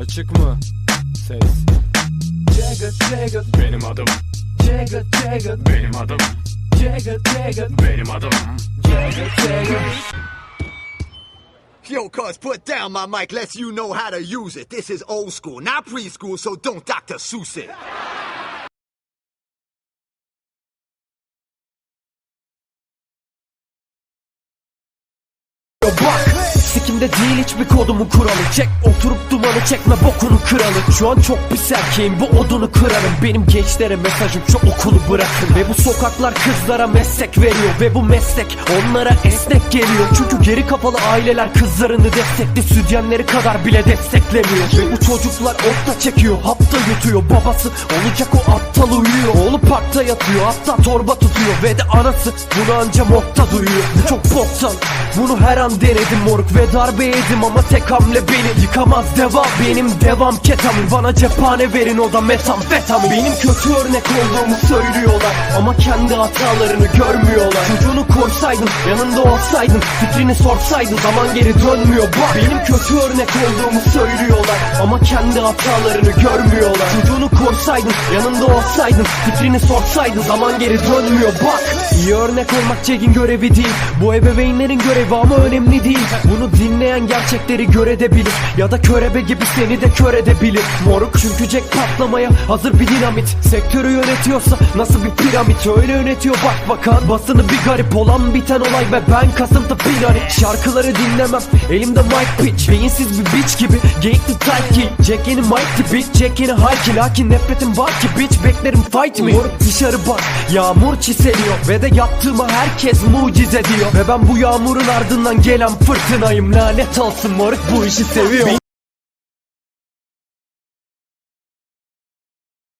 Açık mı? Ses Jagger, Jagger, Benim adım Jagger, Jagger, Benim adım Jagger, Jagger, Benim adım Jagger, Jagger. Yo, cuz, put down my mic, lets you know how to use it. This is old school, not preschool, so don't Dr. Seuss it. Sikimde değil hiçbir kodumun kuralı. Çek oturup dumanı çekme bokunu kralı Şu an çok pis erkeğim bu odunu kırarım. Benim gençlere mesajım şu okulu bırakın. Ve bu sokaklar kızlara meslek veriyor. Ve bu meslek onlara esnek geliyor. Çünkü geri kafalı aileler kızlarını destekli Sütyenleri kadar bile desteklemiyor. Ve bu çocuklar otta çekiyor hapta yutuyor. Babası olacak o aptal uyuyor. Oğlu parkta yatıyor hatta torba tutuyor. Ve de anası bunu anca mokta duyuyor. Bu çok boktan. Bunu her an denedim moruk. Ve darbe yedim ama tek hamle beni yıkamaz devam Benim devam. Ketamin bana cephane verin o da metamfetamin Benim kötü örnek olduğumu söylüyorlar ama kendi hatalarını görmüyorlar. Çocuğunu korsaydın yanında olsaydın fikrini sorsaydın zaman geri dönmüyor. Bak Benim kötü örnek olduğumu söylüyorlar ama kendi hatalarını görmüyorlar Çocuğunu korsaydın yanında olsaydın fikrini sorsaydın zaman geri dönmüyor bak. İyi örnek olmak Jack'in görevi değil Bu ebeveynlerin görevi ama önemli değil. Bunu dinleyen gerçekleri görebilir Ya da körebe gibi seni de kör edebilir Moruk çünkü Jack patlamaya hazır bir dinamit. Sektörü yönetiyorsa nasıl bir piramit? Öyle yönetiyor bak bakan. Basını bir garip olan biten olay ve ben kasıntı pinani Şarkıları dinlemem elimde mic pitch. Beyinsiz bir bitch gibi. Geyikli tight kill. Jack yeni mic bitch Jack yeni high kill. Lakin nefretim var ki bitch beklerim fight me. Moruk dışarı bak. Yağmur çiseliyor. Ve de yaptığıma herkes mucize diyor. Ve ben bu yağmurun ardından gelen fırtınayım. Lanet olsun moruk bu işi seviyor